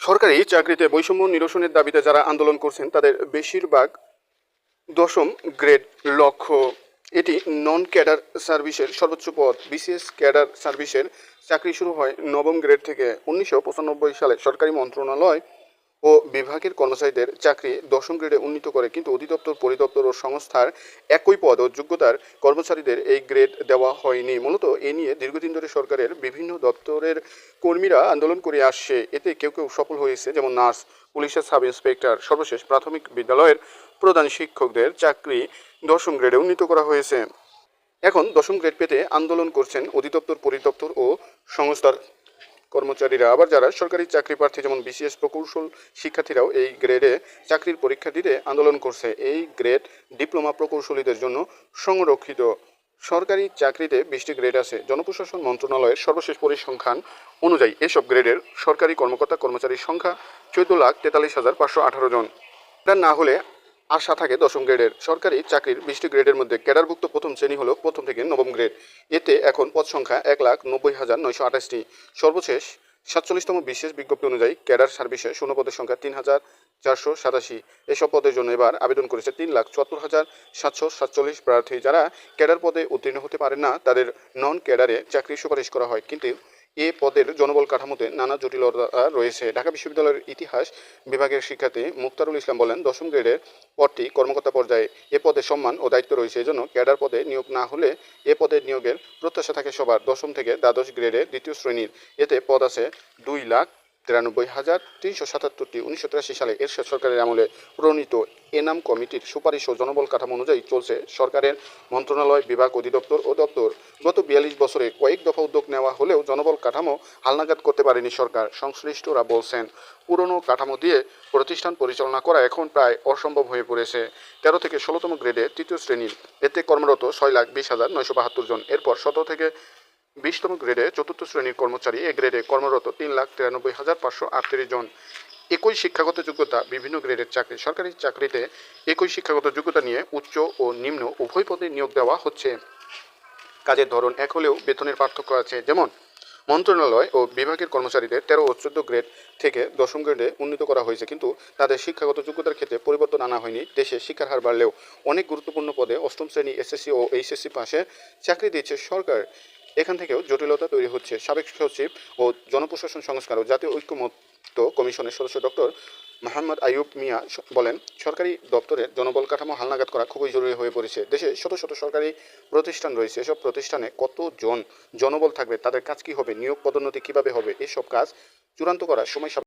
সরকারি চাকরিতে বৈষম্য নিরসনের দাবিতে যারা আন্দোলন করছেন, তাদের বেশিরভাগ দশম গ্রেড লক্ষ্য। এটি নন ক্যাডার সার্ভিসের সর্বোচ্চ পদ। বিসিএস ক্যাডার সার্ভিসের চাকরি শুরু হয় নবম গ্রেড থেকে। উনিশশো পঁচানব্বই সালে সরকারি মন্ত্রণালয় ও বিভাগের কর্মচারীদের চাকরি দশম গ্রেডে উন্নীত করে, কিন্তু অধিদপ্তর, পরিদপ্তর ও সংস্থার একই পদ ও যোগ্যতার কর্মচারীদের এই গ্রেড দেওয়া হয়নি। মূলত এ নিয়ে দীর্ঘদিন ধরে সরকারের বিভিন্ন দপ্তরের কর্মীরা আন্দোলন করে আসছে। এতে কেউ কেউ সফল হয়েছে, যেমন নার্স, পুলিশের সাব ইন্সপেক্টর, সর্বশেষ প্রাথমিক বিদ্যালয়ের প্রধান শিক্ষকদের চাকরি দশম গ্রেডে উন্নীত করা হয়েছে। এখন দশম গ্রেড পেতে আন্দোলন করছেন অধিদপ্তর, পরিদপ্তর ও সংস্থার কর্মচারীরা আবার যারা সরকারি চাকরি প্রার্থী যেমন বিসিএস প্রকৌশল শিক্ষার্থীরাও এই গ্রেডে চাকরির পরীক্ষা দিতে আন্দোলন করছে। এই গ্রেড ডিপ্লোমা প্রকৌশলীদের জন্য সংরক্ষিত। সরকারি চাকরিতে বিশটি গ্রেড আছে। জনপ্রশাসন মন্ত্রণালয়ের সর্বশেষ পরিসংখ্যান অনুযায়ী এসব গ্রেডের সরকারি কর্মকর্তা কর্মচারীর সংখ্যা চোদ্দ লাখ তেতাল্লিশ হাজার পাঁচশো আঠারো জন। না হলে আশা থাকে দশম গ্রেডের। সরকারি চাকরির বিশটি গ্রেডের মধ্যে ক্যাডারভুক্ত প্রথম শ্রেণি হলো প্রথম থেকে নবম গ্রেড। এতে এখন পদ সংখ্যা এক লাখ নব্বই হাজার নয়শো আঠাশটি। সর্বশেষ সাতচল্লিশতম বিশেষ বিজ্ঞপ্তি অনুযায়ী ক্যাডার সার্ভিসে শূন্য পদের সংখ্যা তিন হাজার চারশো সাতাশি। এসব পদের জন্য এবার আবেদন করেছে তিন লাখ চুয়াত্তর হাজার সাতশো সাতচল্লিশ প্রার্থী। যারা ক্যাডার পদে উত্তীর্ণ হতে পারেন না, তাদের নন ক্যাডারে চাকরি সুপারিশ করা হয়। কিন্তু এ পদের জনবল কাঠামোতে নানা জটিলতা রয়েছে। ঢাকা বিশ্ববিদ্যালয়ের ইতিহাস বিভাগের শিক্ষার্থী মুক্তারুল ইসলাম বলেন, দশম গ্রেডের পদটি কর্মকর্তা পর্যায়ে এ পদে সম্মান ও দায়িত্ব রয়েছে। এজন্য ক্যাডার পদে নিয়োগ না হলে এ পদে নিয়োগের প্রত্যাশা থাকে সবার। দশম থেকে দ্বাদশ গ্রেডে দ্বিতীয় শ্রেণির এতে পদ আছে দুই লাখ তিরানব্বই হাজার তিনশো সাতাত্তরটি উনিশশো তিরাশি সালে এরশাদ সরকারের আমলে প্রণীত এনাম কমিটির সুপারিশ ও জনবল কাঠামো অনুযায়ী চলছে। সরকারের মন্ত্রণালয়, বিভাগ অধিদপ্তর ও দপ্তর গত বিয়াল্লিশ বছরে কয়েক দফা উদ্যোগ নেওয়া হলেও জনবল কাঠামো হালনাগাদ করতে পারেনি সরকার, সংশ্লিষ্টরা বলছেন। পুরনো কাঠামো দিয়ে প্রতিষ্ঠান পরিচালনা করা এখন প্রায় অসম্ভব হয়ে পড়েছে। তেরো থেকে ষোলোতম গ্রেডে তৃতীয় শ্রেণির এতে কর্মরত ছয় লাখ বিশ হাজার নয়শো বাহাত্তর জন। এরপর সতেরো থেকে বিশতম গ্রেডে চতুর্থ শ্রেণির কর্মচারী এ গ্রেডে কর্মরত তিন লাখ তিরানব্বই হাজার পাঁচশো আটত্রিশ জন। একই শিক্ষাগত যোগ্যতা, বিভিন্ন গ্রেডের চাকরি, সরকারি চাকরিতে একই শিক্ষাগত যোগ্যতা নিয়ে উচ্চ ও নিম্ন উভয় পদে নিয়োগ দেওয়া হচ্ছে। কাজের ধরন এক হলেও বেতনের পার্থক্য আছে। যেমন, মন্ত্রণালয় ও বিভাগের কর্মচারীদের তেরো ও চোদ্দ গ্রেড থেকে দশম গ্রেডে উন্নীত করা হয়েছে। কিন্তু তাদের শিক্ষাগত যোগ্যতার ক্ষেত্রে পরিবর্তন আনা হয়নি। দেশে শিক্ষার হার বাড়লেও অনেক গুরুত্বপূর্ণ পদে অষ্টম শ্রেণি এসএসসি ও এইচএসসি পাশে চাকরি দিচ্ছে সরকার। এখান থেকেও জটিলতা তৈরি হচ্ছে। সাবেক সচিব ও জনপ্রশাসন সংস্কার ও জাতীয় ঐক্যমত্য কমিশনের সদস্য ডক্টর মোহাম্মদ আইয়ুব মিয়া বলেন, সরকারি দপ্তরের জনবল কাঠামো হালনাগাদ করা খুবই জরুরি হয়ে পড়েছে। দেশে শত শত সরকারি প্রতিষ্ঠান রয়েছে। এসব প্রতিষ্ঠানে কতজন জনবল থাকবে, তাদের কাজ কি হবে, নিয়োগ পদোন্নতি কীভাবে হবে, এসব কাজ চূড়ান্ত করার সময়